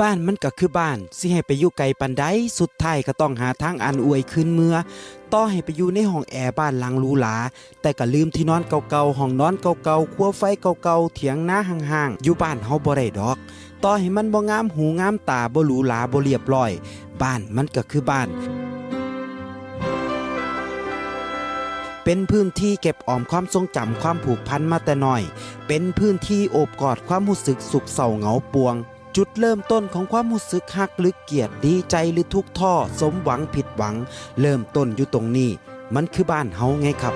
บ้านมันก็คือบ้าน สิให้ไปอยู่ไกลปันใดสุดท้ายก็ต้องหาทางอันอวยขึ้นเมื่อ ต่อให้ไปอยู่ในห้องแอร์บ้านหลังหรูหราแต่ก็ลืมที่นอนเก่าๆห้องนอนเก่าๆครัวไฟเก่าๆเถียงหน้าห่างๆ อยู่บ้านเฮาบ่ได้ดอก ต่อให้มันบ่งามหูงามตาบ่หรูหราบ่เรียบร้อย บ้านมันก็คือบ้านเป็นพื้นที่เก็บออมความทรงจำความผูกพันมาแต่น้อย เป็นพื้นที่โอบกอดความรู้สึกสุขเศร้าเหงาปวง จุดเริ่มต้นของความรู้สึกฮักหรือเกียดดีใจหรือทุกข์ท้อสมหวังผิดหวัง เริ่มต้นอยู่ตรงนี้ มันคือบ้านเฮาไงครับ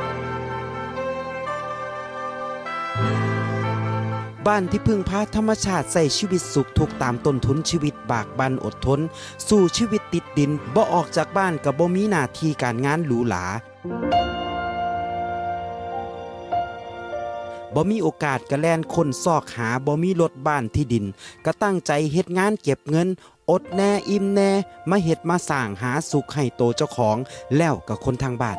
บ้านที่พึ่งพาธรรมชาติใส่ชีวิตสุขทุกตามต้นทุนชีวิตบากบันอดทน สู่ชีวิตติดดินบ่ออกจากบ้านกับบ่มีหน้าที่การงานหรูหรา บ่มีโอกาสกระแลนคนซอกหาบ่มีรถบ้านที่ดิน ก็ตั้งใจเฮ็ดงานเก็บเงิน อดแน่อิ่มแน่ มาเฮ็ดมาสร้างหาสุขให้โตเจ้าของ แล้วกับคนทางบ้าน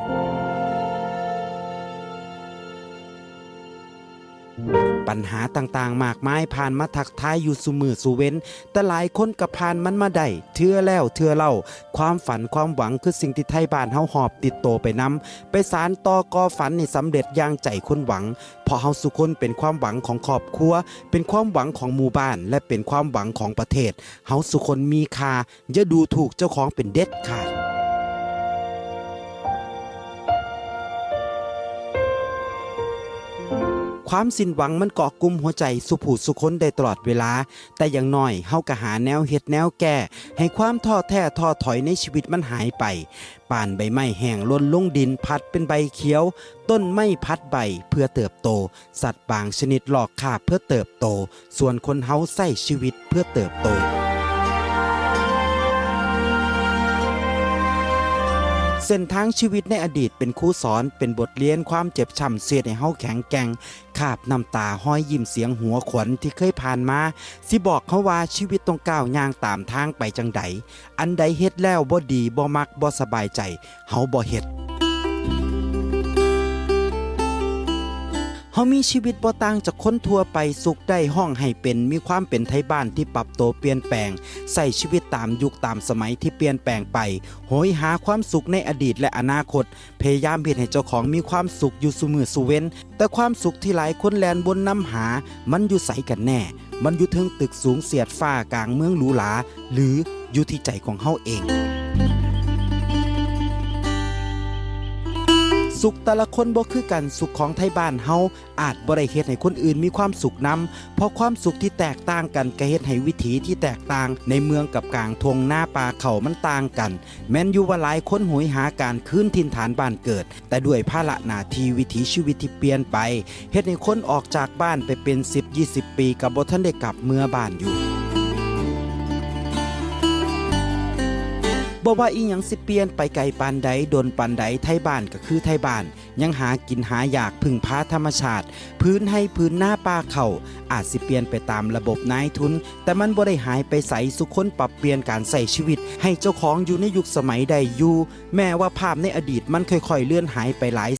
ปัญหาต่างๆ มากมายผ่านมาทักทายอยู่สุมือสุเว้น แต่หลายคนก็ผ่านมันมาได้เทื่อแล้วเทื่อเล่า ความฝันความหวังคือสิ่งที่ไทยบ้านเฮาหอบติดโตไปนำไปสารต่อกอฝันให้สำเร็จอย่างใจคนหวังเพราะเฮาสุคนเป็นความหวังของครอบครัว เป็นความหวังของหมู่บ้าน และเป็นความหวังของประเทศเฮาสุคนมีค่าอย่าดูถูกเจ้าของเป็นเด็ดขาด ความสิ้นหวังมันเกาะกลุ่มหัวใจสุผูสุคนได้ตลอดเวลา แต่อย่างน้อยเฮาก็หาแนวเฮ็ดแนวแก้ ให้ความท้อแท้ท้อถอยในชีวิตมันหายไปป่านใบไม้แห้งล่นลงดินพัดเป็นใบเขียว ต้นไม้พัดใบเพื่อเติบโต สัตว์บางชนิดหลอกคาบเพื่อเติบโต ส่วนคนเฮาใส่ชีวิตเพื่อเติบโต เส้นทางชีวิตในอดีตเป็นครูสอนเป็นบทเรียนความเจ็บช้ำเสียดให้เฮาแข็งแกร่งคาบน้ำตาห้อยยิ้มเสียงหัวขวัญที่เคยผ่านมา สิบอกเขาว่าชีวิตต้องก้าวย่างตามทางไปจังใด อันใดเฮ็ดแล้วบ่ดีบ่มักบ่สบายใจเฮาบ่เฮ็ด เฮามีชีวิตบ่ต่างจากคนทั่วไปสุขได้ห้องให้เป็นมีความเป็นไทยบ้านที่ปรับตัวเปลี่ยนแปลงใส่ชีวิตตามยุคตามสมัยที่เปลี่ยนแปลงไปโหยหาความสุขในอดีตและอนาคต พยายามเฮ็ดให้เจ้าของมีความสุขอยู่สุมือสุเว้น แต่ความสุขที่หลายคนแลนบนน้ำหา มันอยู่ใสกันแน่ มันอยู่เทึงตึกสูงเสียดฟ้ากลางเมืองหรูหราหรืออยู่ที่ใจของเฮาเอง สุขแต่ละคนบ่คือกันสุขของไทยบ้านเฮาอาจบ่ได้เฮ็ดให้คนอื่นมีความสุขนำเพราะความสุขที่แตกต่างกันก็เฮ็ดให้วิถีที่แตกต่าง ในเมืองกับกลางทงหน้าป่าเขามันต่างกัน แม้นอยู่ว่าหลายคนโหยหาการคืนถิ่นฐานบ้านเกิด แต่ด้วยภาระหน้าที่วิถีชีวิตที่เปลี่ยนไปเฮ็ดให้คนออกจากบ้านไปเป็น 10-20 ปีกับบ่ทันได้กลับเมื่อบ้านอยู่ บ่ว่าอีหยังสิเปลี่ยนไปไกลปานใดโดนปานใดไทยบ้านก็คือไทยบ้าน ยังหากินหาอยากพึ่งพาธรรมชาติ พื้นให้พื้นหน้าป่าเขาอาจสิเปลี่ยนไปตามระบบนายทุน แต่มันบ่ได้หายไปใสสุคนปรับเปลี่ยนการใส่ชีวิต ให้เจ้าของอยู่ในยุคสมัยใดอยู่แม้ว่าภาพในอดีตมันค่อยๆเลื่อนหายไปหลาย